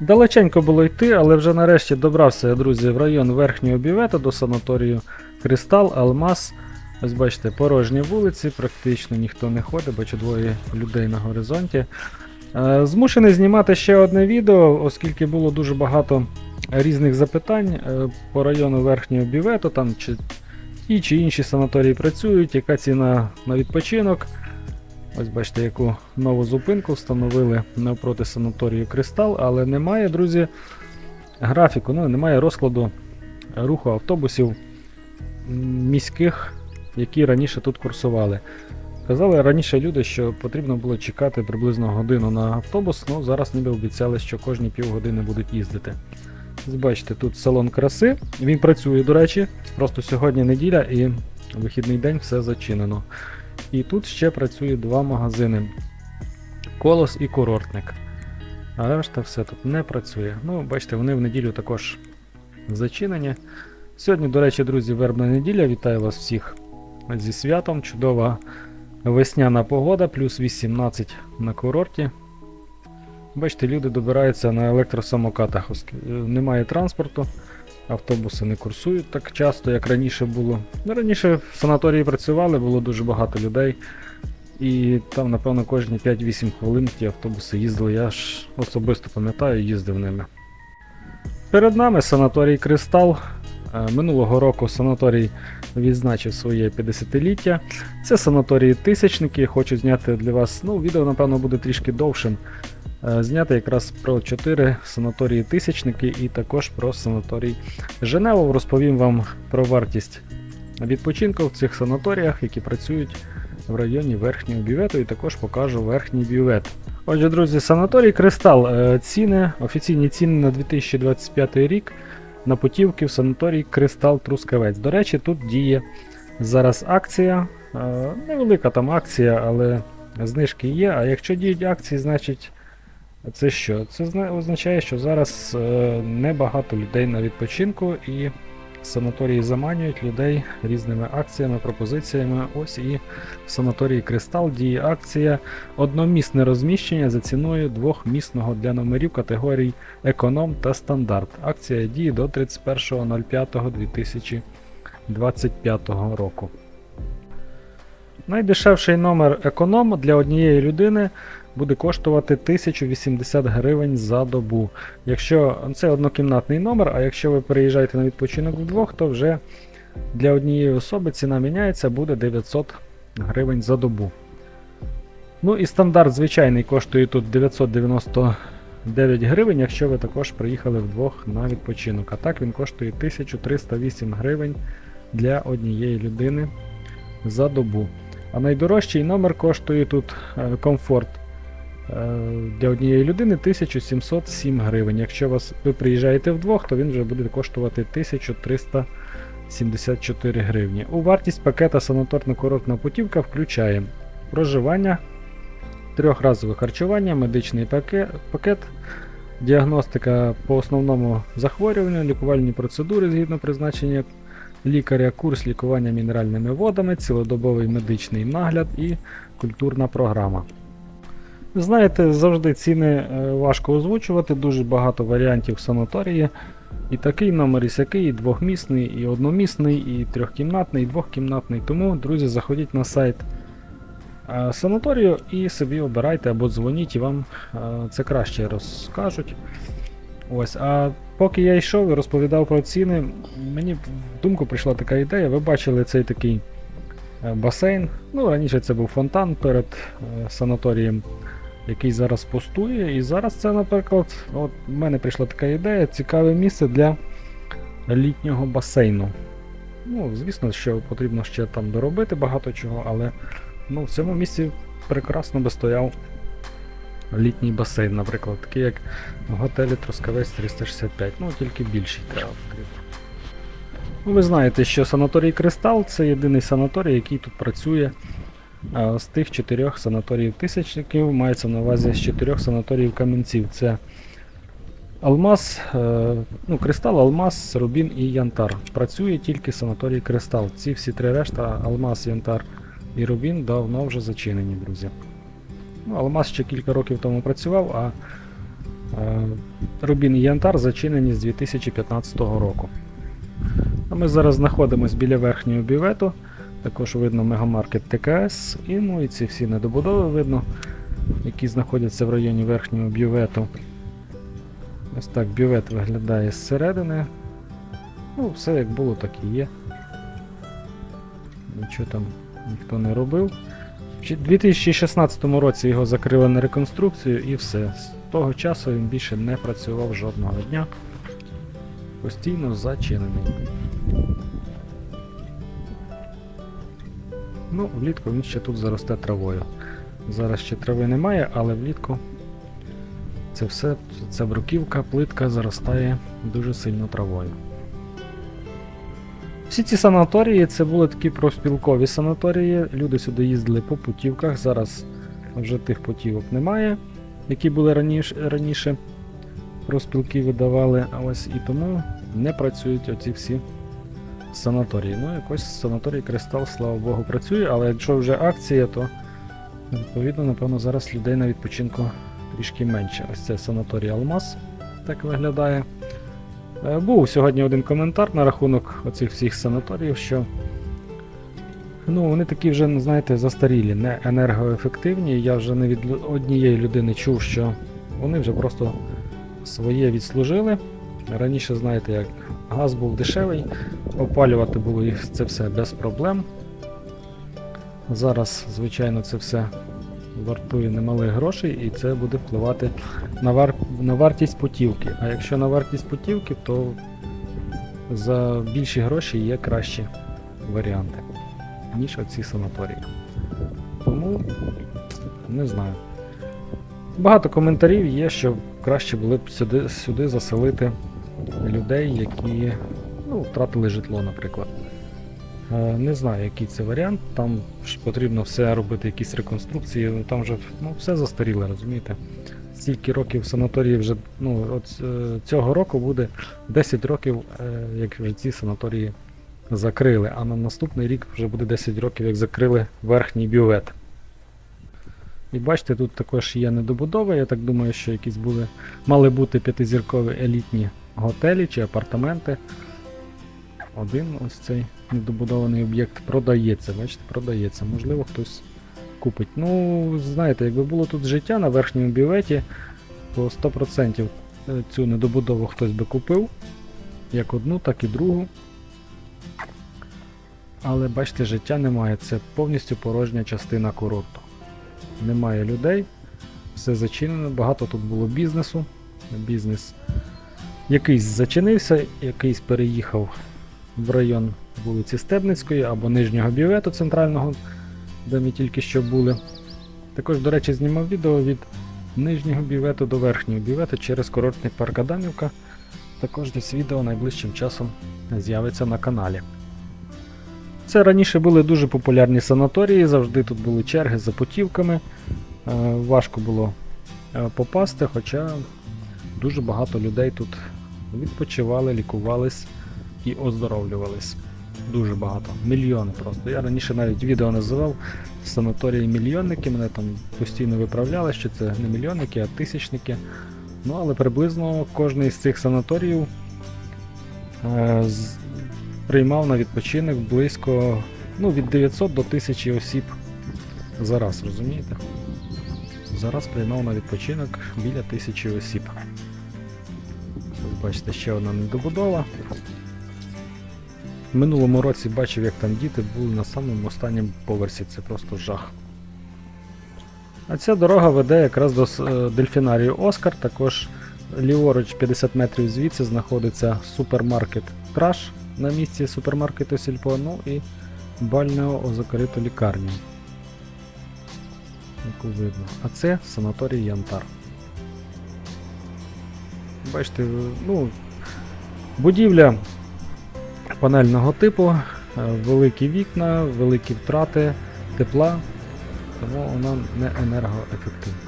Далеченько було йти, але вже нарешті добрався я, друзі, в район верхнього бівета до санаторію Кристал, Алмаз. Ось бачите, порожні вулиці, практично ніхто не ходить, бачу двоє людей на горизонті. Е, Змушений знімати ще одне відео, оскільки було дуже багато різних запитань е, по району верхнього бівету, там чи ті чи інші санаторії працюють, яка ціна на відпочинок. Ось бачите, яку нову зупинку встановили навпроти санаторію Кристал, але немає, друзі, графіку, ну, немає розкладу руху автобусів міських, які раніше тут курсували. Казали раніше люди, що потрібно було чекати приблизно годину на автобус, ну зараз ніби обіцяли, що кожні півгодини будуть їздити. Бачите, тут салон краси. Він працює, до речі. Просто сьогодні неділя і вихідний день все зачинено. І тут ще працює два магазини: Колос і курортник. А решта все тут не працює. Ну, бачите, вони в неділю також зачинені. Сьогодні, до речі, друзі, вербна неділя. Вітаю вас всіх зі святом. Чудова весняна погода, плюс 18 на курорті. Бачите, люди добираються на електросамокатах, немає транспорту, автобуси не курсують так часто, як раніше було. Ну, раніше в санаторії працювали, було дуже багато людей. І там, напевно, кожні 5-8 хвилин ті автобуси їздили. Я ж особисто пам'ятаю, їздив ними. Перед нами санаторій Кристал. Е, Минулого року санаторій відзначив своє 50-ліття. Це санаторії тисячники. Хочу зняти для вас. Ну, відео, напевно, буде трішки довшим. Е, Зняти якраз про 4 санаторії тисячники і також про санаторій Женева. Розповім вам про вартість відпочинку в цих санаторіях, які працюють в районі верхнього бювету, і також покажу верхній бювет. Отже, друзі, санаторій Кристал. Е, Ціни, офіційні ціни на 2025 рік на путівки в санаторій Кристал Трускавець. До речі, тут діє зараз акція. Е, Невелика там акція, але знижки є. А якщо діють акції, значить це що? Це означає, що зараз е, небагато людей на відпочинку і санаторії заманюють людей різними акціями, пропозиціями. Ось і в санаторії Кристал діє акція одномісне розміщення за ціною двохмісного для номерів категорій економ та стандарт. Акція діє до 31.05.2025 року. Найдешевший номер економ для однієї людини буде коштувати 1080 гривень за добу. Якщо це однокімнатний номер, а якщо ви переїжджаєте на відпочинок вдвох, то вже для однієї особи ціна міняється, буде 900 гривень за добу. Ну і стандарт звичайний коштує тут 999 гривень, якщо ви також приїхали вдвох на відпочинок. А так він коштує 1308 гривень для однієї людини за добу. А найдорожчий номер коштує тут е, комфорт для однієї людини 1707 гривень. Якщо вас, ви приїжджаєте вдвох, то він вже буде коштувати 1374 гривні. У вартість пакета санаторно-курортна путівка включає проживання, трьохразове харчування, медичний пакет, пакет, діагностика по основному захворюванню, лікувальні процедури згідно призначення лікаря, курс лікування мінеральними водами, цілодобовий медичний нагляд і культурна програма. Знаєте, завжди ціни е, важко озвучувати, дуже багато варіантів санаторії. І такий номер, і сякий, і двохмісний, і одномісний, і трьохкімнатний, і двохкімнатний. Тому, друзі, заходіть на сайт е, санаторію і собі обирайте або дзвоніть, і вам е, це краще розкажуть. Ось, а поки я йшов і розповідав про ціни, мені в думку прийшла така ідея. Ви бачили цей такий басейн. Ну, раніше це був фонтан перед санаторієм, який зараз пустує. І зараз це, наприклад, от в мене прийшла така ідея, цікаве місце для літнього басейну. Ну, звісно, що потрібно ще там доробити багато чого, але ну, в цьому місці прекрасно би стояв літній басейн, наприклад, такий як в готелі Трускавець 365, ну тільки більший треба. Ну, ви знаєте, що санаторій Кристал це єдиний санаторій, який тут працює з тих чотирьох санаторіїв тисячників, мається на увазі з чотирьох санаторіїв каменців. Це Алмаз, е, ну, Кристал, Алмаз, Рубін і Янтар. Працює тільки санаторій Кристал. Ці всі три решта, Алмаз, Янтар і Рубін, давно вже зачинені, друзі. Ну, Алмаз ще кілька років тому працював, а Е, Рубін і Янтар зачинені з 2015 року. А ми зараз знаходимося біля верхнього бювету. Також видно мегамаркет ТКС і ну і ці всі недобудови видно, які знаходяться в районі верхнього бювету. Ось так бювет виглядає зсередини. Ну, все як було, так і є. Нічого там ніхто не робив. У 2016 році його закрили на реконструкцію і все. З того часу він більше не працював жодного дня. Постійно зачинений. Ну, влітку він ще тут заросте травою. Зараз ще трави немає, але влітку це все, ця бруківка, плитка заростає дуже сильно травою. Всі ці санаторії це були такі профспілкові санаторії. Люди сюди їздили по путівках. Зараз вже тих путівок немає, які були раніше, раніше профспілки видавали. А ось і тому не працюють оці всі санаторії. Ну, якось санаторій Кристал, слава Богу, працює, але якщо вже акція, то відповідно, напевно, зараз людей на відпочинку трішки менше. Ось це санаторій Алмаз так виглядає. Е, Був сьогодні один коментар на рахунок оцих всіх санаторіїв, що ну, вони такі вже, знаєте, застарілі, не енергоефективні. Я вже не від однієї людини чув, що вони вже просто своє відслужили. Раніше, знаєте, як газ був дешевий, опалювати було їх це все без проблем. Зараз, звичайно, це все вартує немалих грошей, і це буде впливати на, вар... на вартість путівки. А якщо на вартість путівки, то за більші гроші є кращі варіанти, ніж оці санаторії. Тому не знаю. Багато коментарів є, що краще було б сюди, сюди заселити людей, які ну, втратили житло, наприклад. Е, Не знаю, який це варіант. Там потрібно все робити, якісь реконструкції. Там вже ну, все застаріле, розумієте? Стільки років санаторії вже ну, от е, цього року буде 10 років, е, як вже ці санаторії закрили, а на наступний рік вже буде 10 років, як закрили верхній бювет. І бачите, тут також є недобудови. Я так думаю, що якісь були, мали бути п'ятизіркові елітні готелі чи апартаменти. Один ось цей недобудований об'єкт продається, бачите, продається. Можливо, хтось купить. Ну, знаєте, якби було тут життя на верхньому бюветі, то 100% цю недобудову хтось би купив. Як одну, так і другу. Але бачите, життя немає. Це повністю порожня частина курорту. Немає людей, все зачинено, багато тут було бізнесу. Бізнес якийсь зачинився, якийсь переїхав в район вулиці Стебницької або Нижнього бювету центрального, де ми тільки що були. Також, до речі, знімав відео від нижнього бювету до верхнього бювету через курортний парк Адамівка. Також десь відео найближчим часом з'явиться на каналі. Це раніше були дуже популярні санаторії, завжди тут були черги за путівками. Е, Важко було е, попасти, хоча дуже багато людей тут відпочивали, лікувались і оздоровлювались. Дуже багато. Мільйони просто. Я раніше навіть відео називав санаторії мільйонники. Мене там постійно виправляли, що це не мільйонники, а тисячники. Ну, але приблизно кожний з цих санаторіїв е, з- приймав на відпочинок близько ну, від 900 до 1000 осіб за раз, розумієте? Зараз приймав на відпочинок біля 1000 осіб. Бачите, ще одна недобудова. В минулому році бачив, як там діти були на самому останньому поверсі, це просто жах. А ця дорога веде якраз до е, дельфінарію Оскар. Також ліворуч 50 метрів звідси знаходиться супермаркет Краш на місці супермаркету Сільпо, ну і бального озокориту лікарні. Яку видно. А це санаторій Янтар. Бачите, ну, будівля панельного типу, е, великі вікна, великі втрати тепла, тому вона не енергоефективна,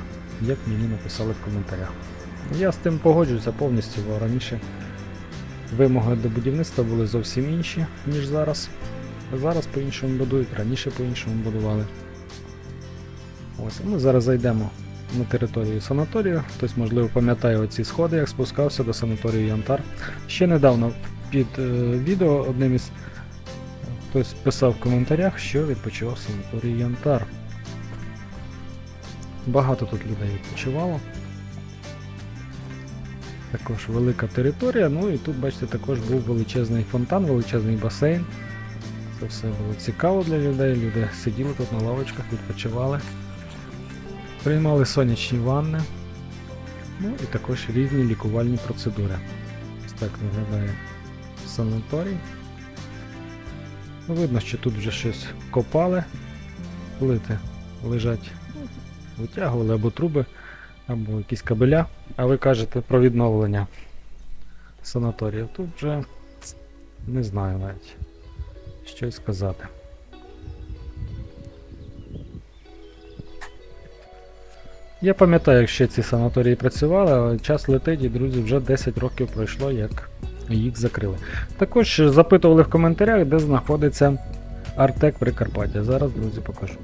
як мені написали в коментарях. Я з тим погоджуюся повністю, бо раніше вимоги до будівництва були зовсім інші, ніж зараз. Зараз по-іншому будують, раніше по-іншому будували. Ось, ми зараз зайдемо на територію санаторію. Хтось, можливо, пам'ятає оці сходи, як спускався до санаторію Янтар. Ще недавно під е, відео одним із хтось писав в коментарях, що відпочивав в санаторії Янтар. Багато тут людей відпочивало. Також велика територія. Ну і тут, бачите, також був величезний фонтан, величезний басейн. Це все було цікаво для людей. Люди сиділи тут на лавочках, відпочивали, приймали сонячні ванни. Ну і також різні лікувальні процедури. Ось так виглядає санаторій. Ну, видно, що тут вже щось копали, плити лежать, витягували або труби, або якісь кабеля. А ви кажете про відновлення санаторію. Тут вже не знаю навіть, що й сказати. Я пам'ятаю, як ще ці санаторії працювали, але час летить і, друзі, вже 10 років пройшло, як їх закрили. Також запитували в коментарях, де знаходиться Артек Прикарпаття. Зараз, друзі, покажу.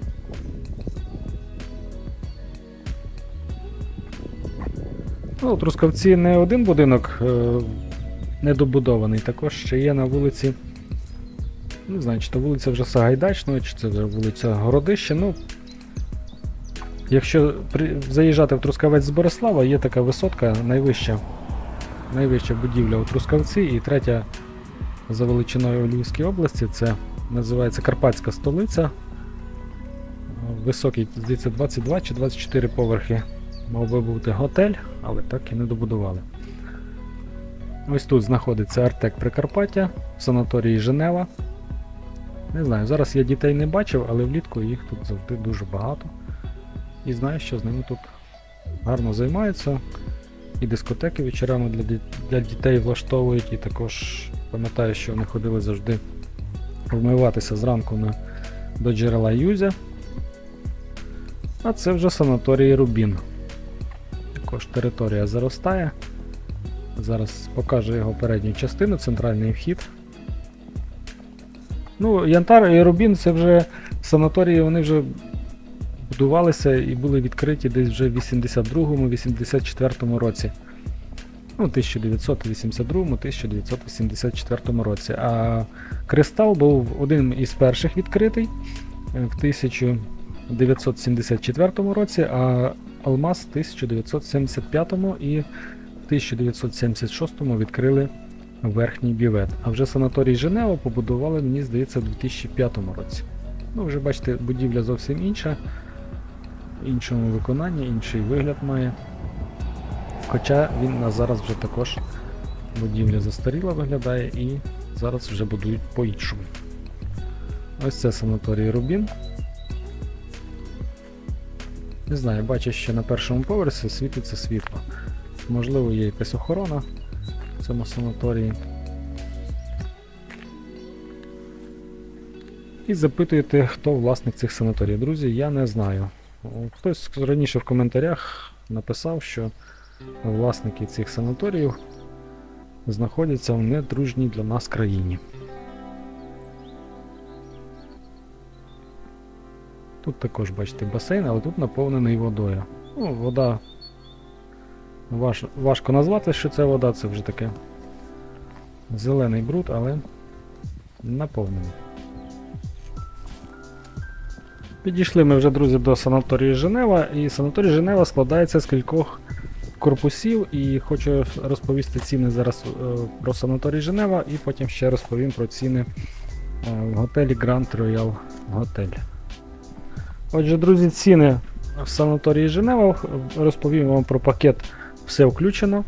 Ну, Трускавці не один будинок е, недобудований, також ще є на вулиці. Не знаю, чи то вулиця вже Сагайдачного, чи це вже вулиця Городище. Ну, якщо заїжджати в Трускавець з Борислава, є така висотка, найвища, найвища будівля у Трускавці, і третя за величиною у Львівській області це називається Карпатська столиця. Високий, здається, 22 чи 24 поверхи мав би бути готель, але так і не добудували. Ось тут знаходиться Артек Прикарпаття санаторії Женева. Не знаю, зараз я дітей не бачив, але влітку їх тут завжди дуже багато. І знаю, що з ними тут гарно займаються. І дискотеки вечорами для, для дітей влаштовують, і також пам'ятаю, що вони ходили завжди вмиватися зранку на, до джерела Юзя. А це вже санаторій Рубін. Також територія заростає. Зараз покажу його передню частину, центральний вхід. Ну, Янтар і Рубін це вже санаторії, вони вже будувалися і були відкриті десь вже в 82-84 році. Ну, 1982-1984 році. А Кристал був одним із перших відкритий е, в 1974 році, а Алмаз в 1975 і в 1976 відкрили верхній бівет. А вже санаторій Женева побудували, мені здається, в 2005 році. Ну, вже бачите, будівля зовсім інша, іншому виконанні, інший вигляд має. Хоча він на зараз вже також будівля застаріла виглядає і зараз вже будують по-іншому. Ось це санаторій Рубін. Не знаю, бачу, що на першому поверсі світиться світло. Можливо, є якась охорона в цьому санаторії. І запитуєте, хто власник цих санаторій. Друзі, я не знаю. Хтось раніше в коментарях написав, що власники цих санаторіїв знаходяться в недружній для нас країні. Тут також бачите басейн, але тут наповнений водою. Ну, вода. Важ, важко назвати, що це вода, це вже таке зелений бруд, але наповнений. Підійшли ми вже, друзі, до санаторії Женева, і санаторій Женева складається з кількох корпусів, і хочу розповісти ціни зараз е, про санаторій Женева, і потім ще розповім про ціни е, в готелі Grand Royal Hotel. Отже, друзі, ціни в санаторії Женева. Розповім вам про пакет все включено.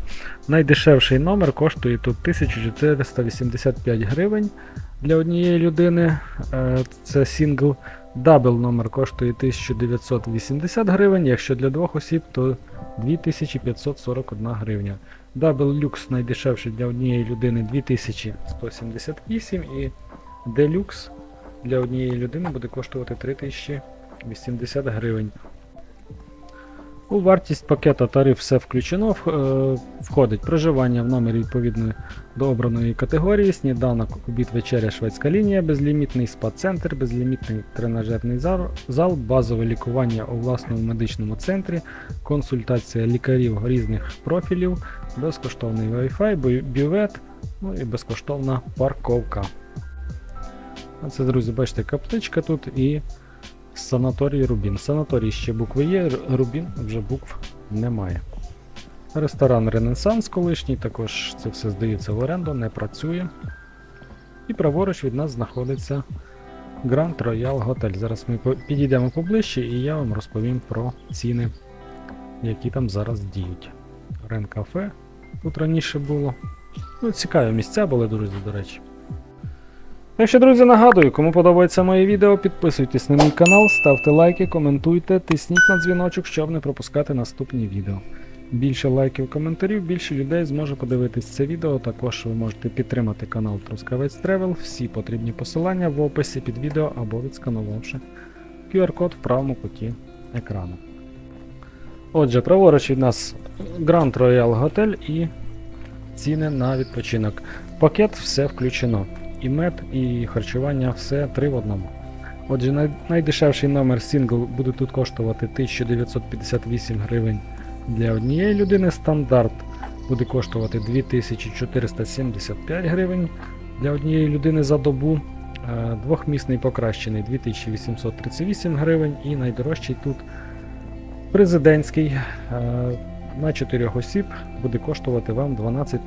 Найдешевший номер коштує тут 1485 гривень для однієї людини. Е, Це сингл. Дабл номер коштує 1980 гривень, якщо для двох осіб, то 2541 гривня. Дабл люкс найдешевший для однієї людини 2178 і делюкс для однієї людини буде коштувати 3080 гривень. У вартість пакета тариф все включено. е, Входить проживання в номері відповідної до обраної категорії, сніданок, обід, вечеря, шведська лінія, безлімітний спа-центр, безлімітний тренажерний зал, базове лікування у власному медичному центрі, консультація лікарів різних профілів, безкоштовний Wi-Fi, бю- бювет, ну і безкоштовна парковка. Оце, друзі, бачите, капличка тут і санаторій Рубін. Санаторій ще букви є, Рубін вже букв немає. Ресторан Ренесанс колишній, також це все здається в оренду, не працює. І праворуч від нас знаходиться Grand Royal Hotel. Зараз ми підійдемо поближче і я вам розповім про ціни, які там зараз діють. Рен-кафе тут раніше було. Ну, цікаві місця були, друзі, до речі. Так що, друзі, нагадую, кому подобається моє відео, підписуйтесь на мій канал, ставте лайки, коментуйте, тисніть на дзвіночок, щоб не пропускати наступні відео. Більше лайків, коментарів, більше людей зможе подивитись це відео. Також ви можете підтримати канал Трускавець Тревел. Всі потрібні посилання в описі під відео або відсканувавши QR-код в правому куті екрану. Отже, праворуч від нас Grand Royal Hotel і ціни на відпочинок. Пакет все включено. І мед, і харчування все три в одному. Отже, найдешевший номер сингл буде тут коштувати 1958 гривень для однієї людини. Стандарт буде коштувати 2475 гривень для однієї людини за добу. Е, Двохмісний покращений 2838 гривень і найдорожчий тут президентський е, на 4 осіб буде коштувати вам 12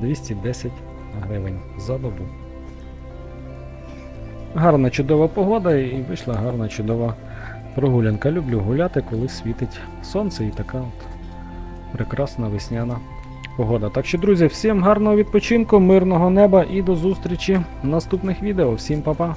210 гривень за добу. Гарна чудова погода і вийшла гарна чудова прогулянка. Люблю гуляти, коли світить сонце і така от прекрасна весняна погода. Так що, друзі, всім гарного відпочинку, мирного неба і до зустрічі в наступних відео. Всім па-па!